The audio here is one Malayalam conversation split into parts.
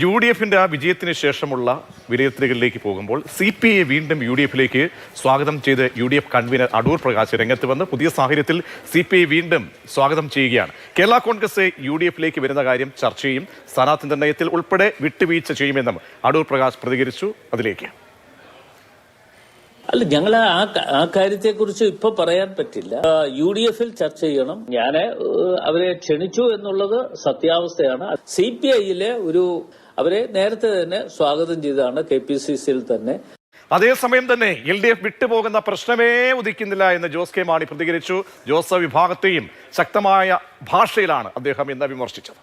യു ഡി എഫിന്റെ ആ വിജയത്തിന് ശേഷമുള്ള വിലയിരുത്തലുകളിലേക്ക് പോകുമ്പോൾ സി പി ഐ വീണ്ടും യു ഡി എഫിലേക്ക് സ്വാഗതം ചെയ്ത് U D F convener Adoor Prakash രംഗത്ത് വന്ന് പുതിയ സാഹചര്യത്തിൽ സി പി ഐ വീണ്ടും സ്വാഗതം ചെയ്യുകയാണ്. കേരള കോൺഗ്രസ് യു ഡി എഫിലേക്ക് വരുന്ന കാര്യം ചർച്ച ചെയ്യും. സ്ഥാനാർത്ഥി നിർണയത്തിൽ ഉൾപ്പെടെ വിട്ടുവീഴ്ച ചെയ്യുമെന്നും അടൂർ പ്രകാശ് പ്രതികരിച്ചു. അതിലേക്ക്. അല്ല ഞങ്ങൾ ആ ആ കാര്യത്തെക്കുറിച്ച് ഇപ്പൊ പറയാൻ പറ്റില്ല. യു ഡി എഫിൽ ചർച്ച ചെയ്യണം. ഞാൻ അവരെ ക്ഷണിച്ചു എന്നുള്ളത് സത്യാവസ്ഥയാണ്. സി പി ഐയിലെ ഒരു അവരെ നേരത്തെ തന്നെ സ്വാഗതം ചെയ്തതാണ് കെ പി സി സിയിൽ തന്നെ. അതേസമയം തന്നെ എൽ ഡി എഫ് വിട്ടുപോകുന്ന പ്രശ്നമേ ഉദിക്കുന്നില്ല എന്ന് ജോസ് കെ മാണി പ്രതികരിച്ചു. ജോസ് വിഭാഗത്തെയും ശക്തമായ ഭാഷയിലാണ് അദ്ദേഹം ഇന്ന് വിമർശിച്ചത്.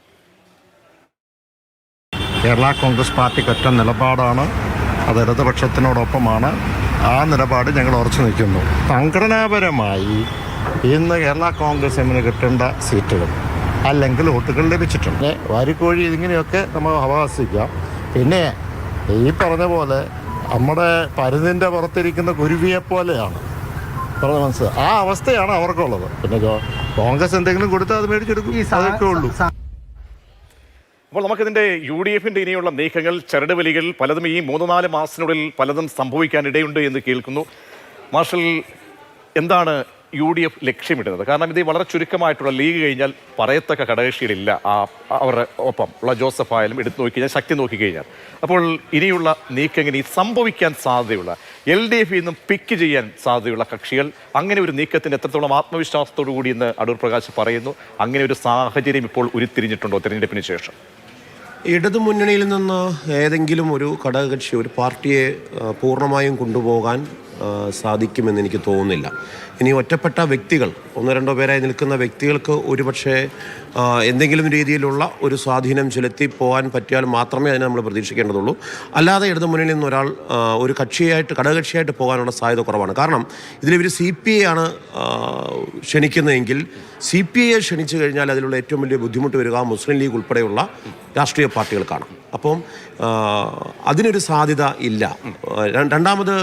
കേരള കോൺഗ്രസ് പാർട്ടിക്ക് ഒറ്റ നിലപാടാണ്. അത് ഇടതുപക്ഷത്തിനോടൊപ്പമാണ്. ആ നിലപാട് ഞങ്ങൾ ഉറച്ചു നിൽക്കുന്നു. സംഘടനാപരമായി ഇന്ന് കേരള കോൺഗ്രസ് എമ്മിന് കിട്ടേണ്ട സീറ്റുകൾ അല്ലെങ്കിൽ വോട്ടുകൾ ലഭിച്ചിട്ടുണ്ട്. വാരിക്കോഴി ഇങ്ങനെയൊക്കെ നമ്മൾ അവകാശിക്കാം പിന്നെ ഈ പറഞ്ഞ പോലെ നമ്മുടെ പരുതിന്റെ പുറത്തിരിക്കുന്ന കുരുവിയെ പോലെയാണ്. പറഞ്ഞ മനസ്സ് ആ അവസ്ഥയാണ് അവർക്കുള്ളത്. പിന്നെ കോൺഗ്രസ് എന്തെങ്കിലും കൊടുത്താൽ അത് മേടിച്ചെടുക്കും. അതൊക്കെ ഉള്ളൂ. അപ്പോൾ നമുക്കിതിന്റെ യു ഡി എഫിന്റെ ഇനിയുള്ള നീക്കങ്ങൾ ചരടുവലികൾ പലതും ഈ മൂന്ന് നാല് മാസത്തിനുള്ളിൽ പലതും സംഭവിക്കാൻ ഇടയുണ്ട് എന്ന് കേൾക്കുന്നു. മാർഷൽ എന്താണ് യു ഡി എഫ് ലക്ഷ്യമിടുന്നത്. കാരണം ഇത് വളരെ ചുരുക്കമായിട്ടുള്ള ലീഗ് കഴിഞ്ഞാൽ പറയത്തക്ക ഘടകകക്ഷികളില്ല ആ അവരുടെ ഒപ്പം ഉള്ള ജോസഫ് ആയാലും എടുത്തു നോക്കിക്കഴിഞ്ഞാൽ ശക്തി നോക്കിക്കഴിഞ്ഞാൽ. അപ്പോൾ ഇനിയുള്ള നീക്കങ്ങനെ സംഭവിക്കാൻ സാധ്യതയുള്ള എൽ ഡി എഫിൽ നിന്നും പിക്ക് ചെയ്യാൻ സാധ്യതയുള്ള കക്ഷികൾ അങ്ങനെ ഒരു നീക്കത്തിന് എത്രത്തോളം ആത്മവിശ്വാസത്തോടു കൂടി എന്ന് അടൂർ പ്രകാശ് പറയുന്നു. അങ്ങനെ ഒരു സാഹചര്യം ഇപ്പോൾ ഉരുത്തിരിഞ്ഞിട്ടുണ്ടോ തിരഞ്ഞെടുപ്പിന് ശേഷം? ഇടതു മുന്നണിയിൽ നിന്ന് ഏതെങ്കിലും ഒരു ഘടകകക്ഷി ഒരു പാർട്ടിയെ പൂർണമായും കൊണ്ടുപോകാൻ സാധിക്കുമെന്ന് എനിക്ക് തോന്നുന്നില്ല. ഇനി ഒറ്റപ്പെട്ട വ്യക്തികൾ ഒന്നോ രണ്ടോ പേരായി നിൽക്കുന്ന വ്യക്തികൾക്ക് ഒരുപക്ഷെ എന്തെങ്കിലും രീതിയിലുള്ള ഒരു സ്വാധീനം ചെലുത്തി പോകാൻ പറ്റിയാൽ മാത്രമേ അതിനെ നമ്മൾ പ്രതീക്ഷിക്കേണ്ടതുള്ളൂ. അല്ലാതെ ഇടതു മുന്നിൽ നിന്ന് ഒരാൾ ഒരു കക്ഷിയായിട്ട് ഘടകകക്ഷിയായിട്ട് പോകാനുള്ള സാധ്യത കുറവാണ്. കാരണം ഇതിലിവർ സി പി ഐ ആണ് ക്ഷണിക്കുന്നതെങ്കിൽ സി പി ഐയെ ക്ഷണിച്ചു കഴിഞ്ഞാൽ അതിലുള്ള ഏറ്റവും വലിയ ബുദ്ധിമുട്ട് വരിക മുസ്ലിം ലീഗ് ഉൾപ്പെടെയുള്ള രാഷ്ട്രീയ പാർട്ടികൾക്കാണ്. അപ്പം അതിനൊരു സാധ്യത ഇല്ല. രണ്ടാമത്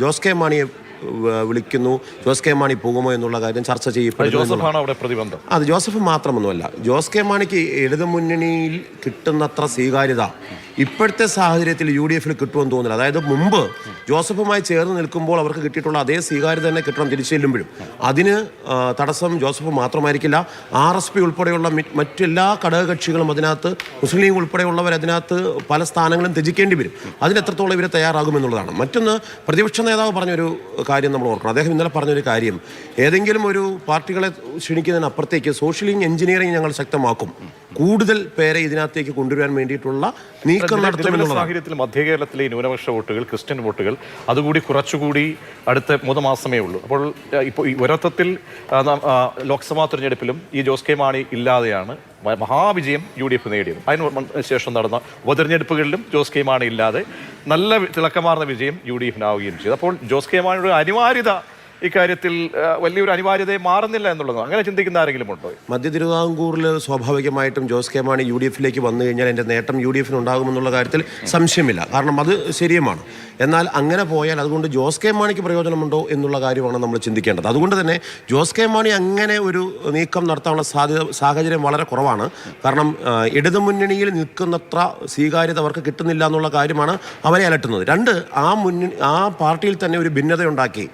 ജോസ് കെ മാണിയെ വിളിക്കുന്നു. ജോസ് കെ മാണി പോകുമോ എന്നുള്ള കാര്യം ചർച്ച ചെയ്യപ്പെടുന്നു അത് ജോസഫ് മാത്രമൊന്നുമല്ല. ജോസ് കെ മാണിക്ക് ഇടതു മുന്നണിയിൽ കിട്ടുന്നത്ര സ്വീകാര്യത ഇപ്പോഴത്തെ സാഹചര്യത്തിൽ യു ഡി എഫിൽ കിട്ടുമെന്ന് തോന്നുന്നില്ല. അതായത് മുമ്പ് ജോസഫുമായി ചേർന്ന് നിൽക്കുമ്പോൾ അവർക്ക് കിട്ടിയിട്ടുള്ള അതേ സ്വീകാര്യത തന്നെ കിട്ടണം തിരിച്ചു ചെല്ലുമ്പോഴും അതിന് തടസ്സം ജോസഫ് മാത്രമായിരിക്കില്ല. ആർ എസ് പി ഉൾപ്പെടെയുള്ള മറ്റെല്ലാ ഘടകകക്ഷികളും അതിനകത്ത് മുസ്ലിം ലീഗ് ഉൾപ്പെടെയുള്ളവർ അതിനകത്ത് പല സ്ഥാനങ്ങളും ത്യജിക്കേണ്ടി വരും. അതിനെത്രത്തോളം ഇവർ തയ്യാറാകുമെന്നുള്ളതാണ് മറ്റൊന്ന് പ്രതിപക്ഷ നേതാവ് പറഞ്ഞൊരു കാര്യം നമ്മൾ ഓർക്കണം. അദ്ദേഹം ഇന്നലെ പറഞ്ഞൊരു കാര്യം ഏതെങ്കിലും ഒരു പാർട്ടികളെ ക്ഷണിക്കുന്നതിനപ്പുറത്തേക്ക് സോഷ്യലിംഗ് എഞ്ചിനീയറിംഗ് ഞങ്ങൾ ശക്തമാക്കും. കൂടുതൽ പേരെ ഇതിനകത്തേക്ക് കൊണ്ടുവരാൻ വേണ്ടിയിട്ടുള്ള നീക്കം നടത്തുന്ന സാഹചര്യത്തിൽ മധ്യ കേരളത്തിലെ ന്യൂനപക്ഷ വോട്ടുകൾ ക്രിസ്ത്യൻ വോട്ടുകൾ അതുകൂടി കുറച്ചുകൂടി അടുത്ത മൂന്ന് മാസമേ ഉള്ളൂ. അപ്പോൾ ഇപ്പോൾ ഈ ഒരത്വത്തിൽ ലോക്സഭാ തെരഞ്ഞെടുപ്പിലും ഈ ജോസ് കെ മാണി ഇല്ലാതെയാണ് മഹാവിജയം യു ഡി എഫ് നേടിയത്. അതിന് ശേഷം നടന്ന ഉപതെരഞ്ഞെടുപ്പുകളിലും ജോസ് കെ മാണി ഇല്ലാതെ നല്ല തിളക്കമാർന്ന വിജയം യു ഡി എഫിനാവുകയും ചെയ്തു. അപ്പോൾ ജോസ് കെ മാണിയുടെ അനിവാര്യത ഇക്കാര്യത്തിൽ വലിയൊരു അനിവാര്യതയെ മാറുന്നില്ല എന്നുള്ളതാണ് അങ്ങനെ ചിന്തിക്കുന്ന ആരെങ്കിലും ഉണ്ടോ? മധ്യ തിരുവിതാംകൂറിൽ സ്വാഭാവികമായിട്ടും Jose K Mani U D എഫിലേക്ക് വന്നു കഴിഞ്ഞാൽ എന്റെ നേട്ടം യു ഡി എഫിന് ഉണ്ടാകുമെന്നുള്ള കാര്യത്തിൽ സംശയമില്ല. കാരണം അത് ശരിയുമാണ്. എന്നാൽ അങ്ങനെ പോയാൽ അതുകൊണ്ട് ജോസ് കെ മാണിക്ക് പ്രയോജനമുണ്ടോ എന്നുള്ള കാര്യമാണ് നമ്മൾ ചിന്തിക്കേണ്ടത്. അതുകൊണ്ട് തന്നെ ജോസ് കെ മാണി അങ്ങനെ ഒരു നീക്കം നടത്താനുള്ള സാധ്യത സാഹചര്യം വളരെ കുറവാണ്. കാരണം ഇടതുമുന്നണിയിൽ നിൽക്കുന്നത്ര സ്വീകാര്യത അവർക്ക് കിട്ടുന്നില്ല എന്നുള്ള കാര്യമാണ് അവരെ അലട്ടുന്നത്. രണ്ട് ആ മുന്നണി ആ പാർട്ടിയിൽ തന്നെ ഒരു ഭിന്നതയുണ്ടാക്കി.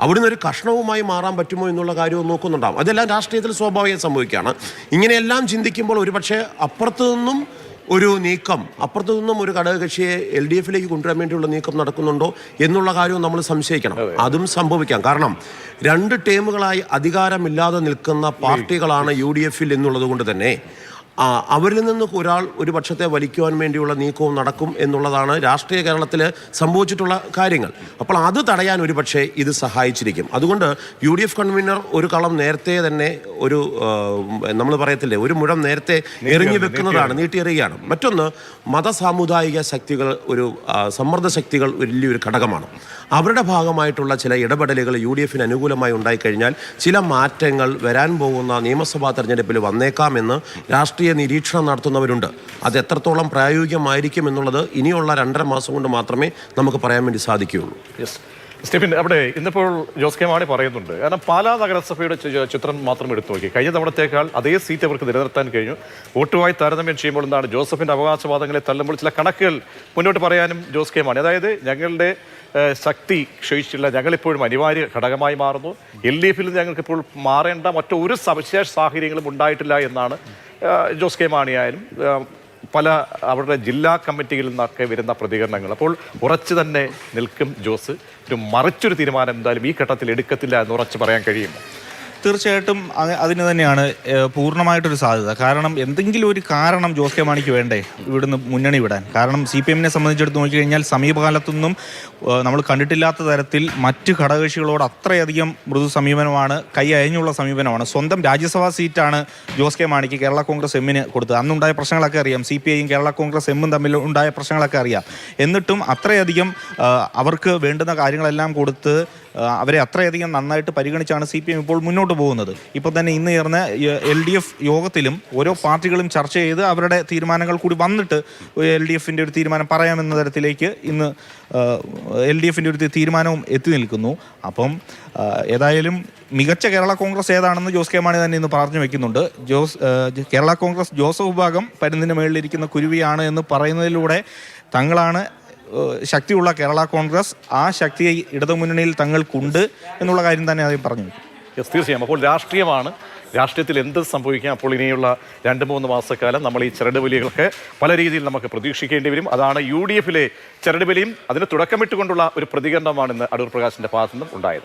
അവിടുന്ന് ഒരു കഷ്ണവുമായി മാറാൻ പറ്റുമോ എന്നുള്ള കാര്യവും നോക്കുന്നുണ്ടാവും. അതെല്ലാം രാഷ്ട്രീയത്തിൽ സ്വാഭാവികം സംഭവിക്കുകയാണ്. ഇങ്ങനെയെല്ലാം ചിന്തിക്കുമ്പോൾ ഒരുപക്ഷെ അപ്പുറത്തു നിന്നും ഒരു നീക്കം അപ്പുറത്തു നിന്നും ഒരു ഘടകകക്ഷിയെ എൽ ഡി എഫിലേക്ക് കൊണ്ടുവരാൻ വേണ്ടിയുള്ള നീക്കം നടക്കുന്നുണ്ടോ എന്നുള്ള കാര്യവും നമ്മൾ സംശയിക്കണം. അതും സംഭവിക്കാം. കാരണം രണ്ട് ടീമുകളായി അധികാരമില്ലാതെ നിൽക്കുന്ന പാർട്ടികളാണ് യു ഡി എഫിൽ എന്നുള്ളത് കൊണ്ട് തന്നെ അവരിൽ നിന്ന് ഒരാൾ ഒരു പക്ഷത്തെ വലിക്കുവാൻ വേണ്ടിയുള്ള നീക്കവും നടക്കും എന്നുള്ളതാണ് രാഷ്ട്രീയ കേരളത്തിൽ സംഭവിച്ചിട്ടുള്ള കാര്യങ്ങൾ. അപ്പോൾ അത് തടയാൻ ഒരു പക്ഷേ ഇത് സഹായിച്ചിരിക്കും. അതുകൊണ്ട് യു ഡി എഫ് കൺവീനർ ഒരു കളം നേരത്തെ തന്നെ ഒരു നമ്മൾ പറയത്തില്ലേ ഒരു മുഴം നേരത്തെ എറിഞ്ഞു വെക്കുന്നതാണ് നീട്ടിയെറിയുകയാണ്. മറ്റൊന്ന് മതസാമുദായിക ശക്തികൾ ഒരു സമ്മർദ്ദ ശക്തികൾ വലിയൊരു ഘടകമാണ്. അവരുടെ ഭാഗമായിട്ടുള്ള ചില ഇടപെടലുകൾ യു ഡി എഫിന് അനുകൂലമായി ഉണ്ടായിക്കഴിഞ്ഞാൽ ചില മാറ്റങ്ങൾ വരാൻ പോകുന്ന നിയമസഭാ തെരഞ്ഞെടുപ്പിൽ വന്നേക്കാമെന്ന് രാഷ്ട്രീയ നിരീക്ഷണം നടത്തുന്നവരുണ്ട്. അത് എത്രത്തോളം പ്രായോഗികമായിരിക്കും എന്നുള്ളത് ഇനിയുള്ള രണ്ടര മാസം കൊണ്ട് മാത്രമേ നമുക്ക് പറയാൻ വേണ്ടി സാധിക്കുകയുള്ളൂ. യെസ് സ്റ്റെഫിൻ അവിടെ ഇന്നിപ്പോൾ ജോസ് കെ മാണി പറയുന്നുണ്ട്. കാരണം പാലാ നഗരസഭയുടെ ചിത്രം മാത്രം എടുത്തു നോക്കി. കഴിഞ്ഞ തവണത്തേക്കാൾ അതേ സീറ്റ് അവർക്ക് നിലനിർത്താൻ കഴിഞ്ഞു. വോട്ടുമായി താരതമ്യം ചെയ്യുമ്പോൾ എന്താണ് ജോസഫിന്റെ അവകാശവാദങ്ങളെ തള്ളുമ്പോൾ ചില കണക്കുകൾ മുന്നോട്ട് പറയാനും ജോസ് കെ മാണി. അതായത് ഞങ്ങളുടെ ശക്തി ക്ഷയിച്ചില്ല. ഞങ്ങളിപ്പോഴും അനിവാര്യ ഘടകമായി മാറുന്നു. എൽ ഡി എഫിൽ ഞങ്ങൾക്ക് ഇപ്പോൾ മാറേണ്ട മറ്റൊരു സവിശേഷ സാഹചര്യങ്ങളും ഉണ്ടായിട്ടില്ല എന്നാണ് ജോസ് കെ മാണിയായാലും പല അവരുടെ ജില്ലാ കമ്മിറ്റിയിൽ നിന്നൊക്കെ വരുന്ന പ്രതികരണങ്ങൾ. അപ്പോൾ ഉറച്ചു തന്നെ നിൽക്കും ജോസ്. ഒരു മറിച്ചൊരു തീരുമാനം എന്തായാലും ഈ ഘട്ടത്തിൽ എടുക്കത്തില്ല എന്ന് ഉറച്ചു പറയാൻ കഴിയും. തീർച്ചയായിട്ടും അത് അതിന് തന്നെയാണ് പൂർണമായിട്ടൊരു സാധ്യത. കാരണം എന്തെങ്കിലും ഒരു കാരണം ജോസ് കെ മാണിക്ക് വേണ്ടേ ഇവിടുന്ന് മുന്നണി വിടാൻ. കാരണം സി പി എമ്മിനെ സംബന്ധിച്ചെടുത്ത് നോക്കിക്കഴിഞ്ഞാൽ സമീപകാലത്തൊന്നും നമ്മൾ കണ്ടിട്ടില്ലാത്ത തരത്തിൽ മറ്റ് ഘടകകക്ഷികളോട് അത്രയധികം മൃദു സമീപനമാണ് കൈ അയഞ്ഞുള്ള സമീപനമാണ്. സ്വന്തം രാജ്യസഭാ സീറ്റാണ് ജോസ് കെ മാണിക്ക് കേരള കോൺഗ്രസ് എമ്മിന് കൊടുത്തത്. അന്നുണ്ടായ പ്രശ്നങ്ങളൊക്കെ അറിയാം. സി പി ഐയും കേരള കോൺഗ്രസ് എമ്മും തമ്മിൽ ഉണ്ടായ പ്രശ്നങ്ങളൊക്കെ അറിയാം. എന്നിട്ടും അത്രയധികം അവർക്ക് വേണ്ടുന്ന കാര്യങ്ങളെല്ലാം കൊടുത്ത് അവരെ അത്രയധികം നന്നായിട്ട് പരിഗണിച്ചാണ് സി പി എം ഇപ്പോൾ മുന്നോട്ട് പോകുന്നത്. ഇപ്പോൾ തന്നെ ഇന്ന് ചേർന്ന എൽ ഡി എഫ് യോഗത്തിലും ഓരോ പാർട്ടികളും ചർച്ച ചെയ്ത് അവരുടെ തീരുമാനങ്ങൾ കൂടി വന്നിട്ട് എൽ ഡി എഫിന്റെ ഒരു തീരുമാനം പറയാമെന്ന തരത്തിലേക്ക് ഇന്ന് എൽ ഡി എഫിന്റെ ഒരു തീരുമാനവും എത്തി നിൽക്കുന്നു. അപ്പം ഏതായാലും മികച്ച കേരള കോൺഗ്രസ് ഏതാണെന്ന് ജോസ് കെ മാണി തന്നെ ഇന്ന് പറഞ്ഞു വെക്കുന്നുണ്ട്. ജോസ് കേരള കോൺഗ്രസ് ജോസഫ് വിഭാഗം പരുന്നിന് മേളിലിരിക്കുന്ന കുരുവിയാണ് എന്ന് പറയുന്നതിലൂടെ തങ്ങളാണ് ശക്തിയുള്ള കേരള കോൺഗ്രസ് ആ ശക്തിയെ ഇടതുമുന്നണിയിൽ തങ്ങൾക്കുണ്ട് എന്നുള്ള കാര്യം തന്നെ അദ്ദേഹം പറഞ്ഞു. യെസ് തീർച്ചയായും. അപ്പോൾ രാഷ്ട്രീയമാണ്. രാഷ്ട്രീയത്തിൽ എന്ത് സംഭവിക്കാം? അപ്പോൾ ഇനിയുള്ള രണ്ട് മൂന്ന് മാസക്കാലം നമ്മൾ ഈ ചരടുവലികളൊക്കെ പല രീതിയിൽ നമുക്ക് പ്രതീക്ഷിക്കേണ്ടി വരും. അതാണ് യു ഡി എഫിലെ ചരടുവലിയും അതിന് തുടക്കമിട്ടുകൊണ്ടുള്ള ഒരു പ്രതികരണമാണ് ഇന്ന് അടൂർ പ്രകാശിന്റെ ഭാഗത്തു നിന്നും ഉണ്ടായത്.